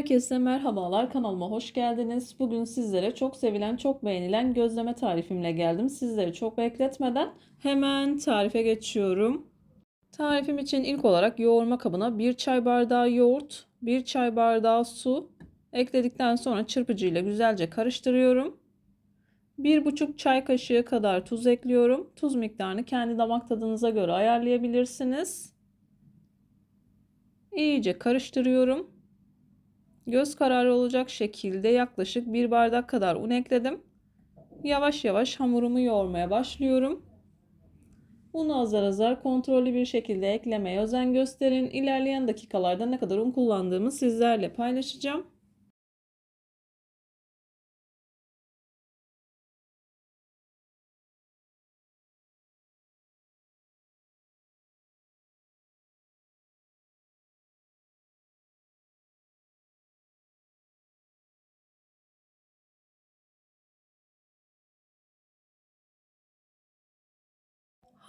Herkese merhabalar kanalıma hoş geldiniz. Bugün sizlere çok sevilen çok beğenilen gözleme tarifimle geldim. Sizleri çok bekletmeden hemen tarife geçiyorum. Tarifim için ilk olarak yoğurma kabına 1 çay bardağı yoğurt, 1 çay bardağı su ekledikten sonra çırpıcıyla güzelce karıştırıyorum. 1,5 çay kaşığı kadar tuz ekliyorum. Tuz miktarını kendi damak tadınıza göre ayarlayabilirsiniz. İyice karıştırıyorum. Göz kararı olacak şekilde yaklaşık bir bardak kadar un ekledim. Yavaş yavaş hamurumu yoğurmaya başlıyorum. Unu azar azar kontrollü bir şekilde eklemeye özen gösterin. İlerleyen dakikalarda ne kadar un kullandığımı sizlerle paylaşacağım.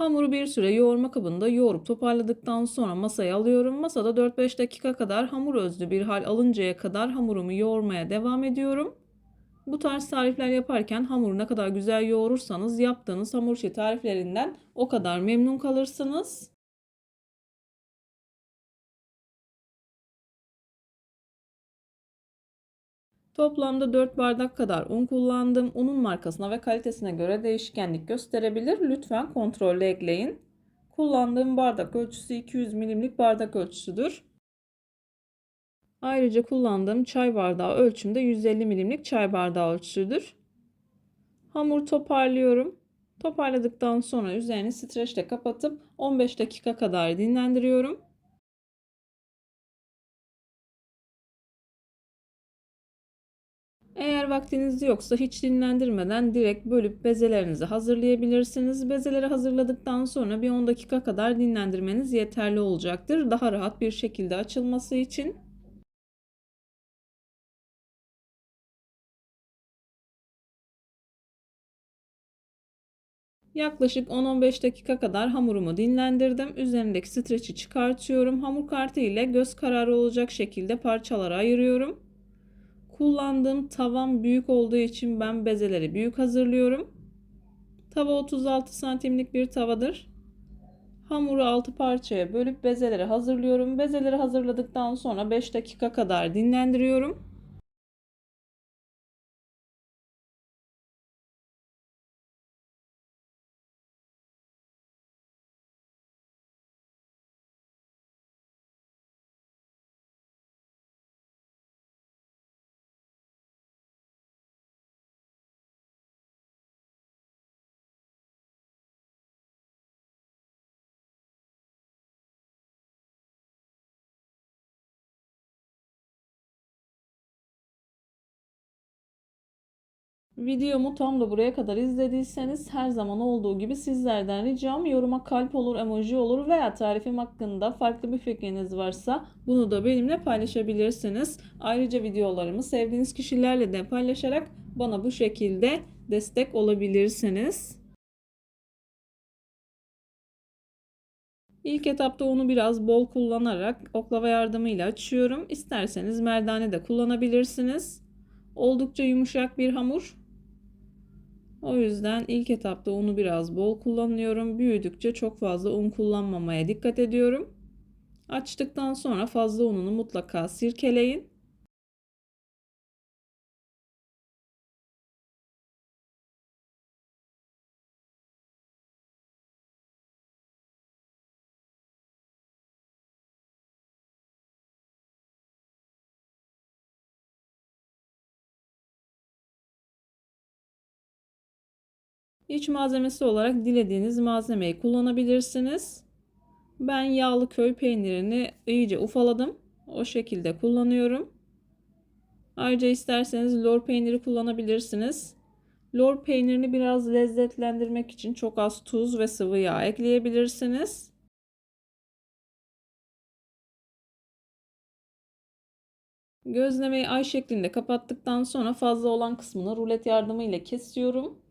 Hamuru bir süre yoğurma kabında yoğurup toparladıktan sonra masaya alıyorum. Masada 4-5 dakika kadar hamur özlü bir hal alıncaya kadar hamurumu yoğurmaya devam ediyorum. Bu tarz tarifler yaparken hamuru ne kadar güzel yoğurursanız yaptığınız hamur işi tariflerinden o kadar memnun kalırsınız. Toplamda 4 bardak kadar un kullandım. Unun markasına ve kalitesine göre değişkenlik gösterebilir. Lütfen kontrollü ekleyin. Kullandığım bardak ölçüsü 200 milimlik bardak ölçüsüdür. Ayrıca kullandığım çay bardağı ölçümde 150 milimlik çay bardağı ölçüsüdür. Hamur toparlıyorum. Toparladıktan sonra üzerini streçle kapatıp 15 dakika kadar dinlendiriyorum. Eğer vaktiniz yoksa hiç dinlendirmeden direkt bölüp bezelerinizi hazırlayabilirsiniz. Bezeleri hazırladıktan sonra bir 10 dakika kadar dinlendirmeniz yeterli olacaktır. Daha rahat bir şekilde açılması için. Yaklaşık 10-15 dakika kadar hamurumu dinlendirdim. Üzerindeki streçi çıkartıyorum. Hamur kartı ile göz kararı olacak şekilde parçalara ayırıyorum. Kullandığım tavam büyük olduğu için ben bezeleri büyük hazırlıyorum. Tava 36 santimlik bir tavadır. Hamuru 6 parçaya bölüp bezeleri hazırlıyorum. Bezeleri hazırladıktan sonra 5 dakika kadar dinlendiriyorum. Videomu tam da buraya kadar izlediyseniz her zaman olduğu gibi sizlerden ricam yoruma kalp olur, emoji olur veya tarifim hakkında farklı bir fikriniz varsa bunu da benimle paylaşabilirsiniz. Ayrıca videolarımı sevdiğiniz kişilerle de paylaşarak bana bu şekilde destek olabilirsiniz. İlk etapta unu biraz bol kullanarak oklava yardımıyla açıyorum. İsterseniz merdane de kullanabilirsiniz. Oldukça yumuşak bir hamur. O yüzden ilk etapta unu biraz bol kullanıyorum. Büyüdükçe çok fazla un kullanmamaya dikkat ediyorum. Açtıktan sonra fazla ununu mutlaka sirkeleyin. İç malzemesi olarak dilediğiniz malzemeyi kullanabilirsiniz. Ben yağlı köy peynirini iyice ufaladım. O şekilde kullanıyorum. Ayrıca isterseniz lor peyniri kullanabilirsiniz. Lor peynirini biraz lezzetlendirmek için çok az tuz ve sıvı yağ ekleyebilirsiniz. Gözlemeyi ay şeklinde kapattıktan sonra fazla olan kısmını rulet yardımıyla kesiyorum.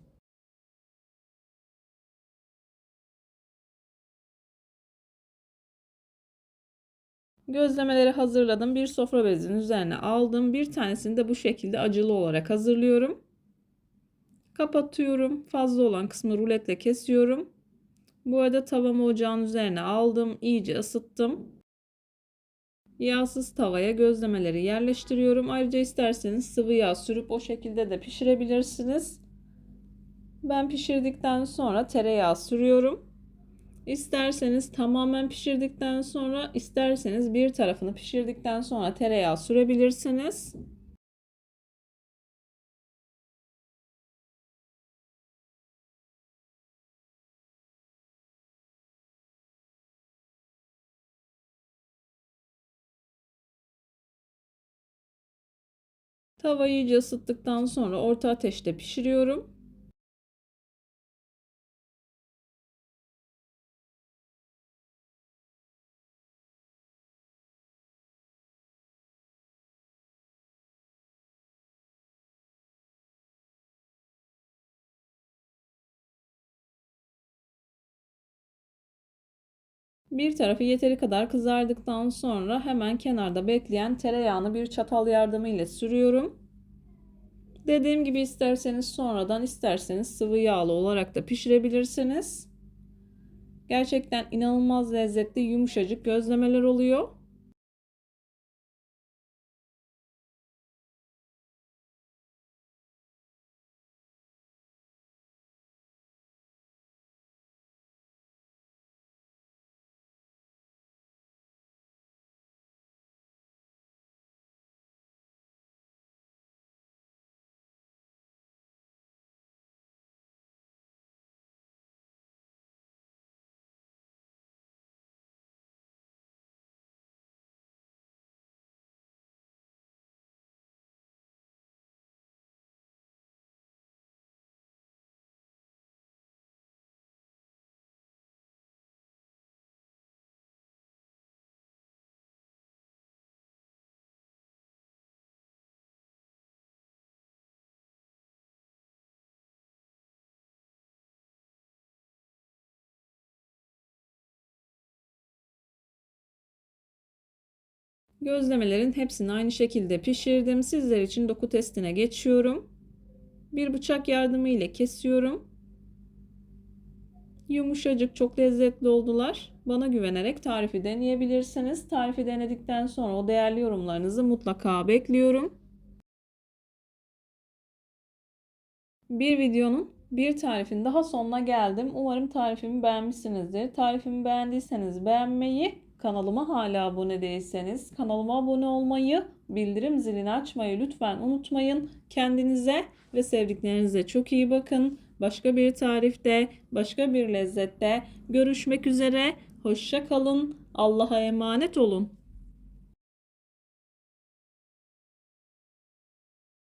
Gözlemeleri hazırladım. Bir sofra bezinin üzerine aldım. Bir tanesini de bu şekilde acılı olarak hazırlıyorum. Kapatıyorum. Fazla olan kısmı ruletle kesiyorum. Bu arada tavamı ocağın üzerine aldım. İyice ısıttım. Yağsız tavaya gözlemeleri yerleştiriyorum. Ayrıca isterseniz sıvı yağ sürüp o şekilde de pişirebilirsiniz. Ben pişirdikten sonra tereyağı sürüyorum. İsterseniz tamamen pişirdikten sonra, isterseniz bir tarafını pişirdikten sonra tereyağı sürebilirsiniz. Tavayı iyice ısıttıktan sonra orta ateşte pişiriyorum. Bir tarafı yeteri kadar kızardıktan sonra hemen kenarda bekleyen tereyağını bir çatal yardımıyla sürüyorum. Dediğim gibi isterseniz sonradan isterseniz sıvı yağlı olarak da pişirebilirsiniz. Gerçekten inanılmaz lezzetli yumuşacık gözlemeler oluyor. Gözlemelerin hepsini aynı şekilde pişirdim. Sizler için doku testine geçiyorum. Bir bıçak yardımı ile kesiyorum. Yumuşacık, çok lezzetli oldular. Bana güvenerek tarifi deneyebilirsiniz. Tarifi denedikten sonra o değerli yorumlarınızı mutlaka bekliyorum. Bir videonun bir tarifin daha sonuna geldim. Umarım tarifimi beğenmişsinizdir. Tarifimi beğendiyseniz beğenmeyi, Kanalıma hala abone değilseniz kanalıma abone olmayı, bildirim zilini açmayı lütfen unutmayın. Kendinize ve sevdiklerinize çok iyi bakın. Başka bir tarifte, başka bir lezzette görüşmek üzere. Hoşça kalın. Allah'a emanet olun.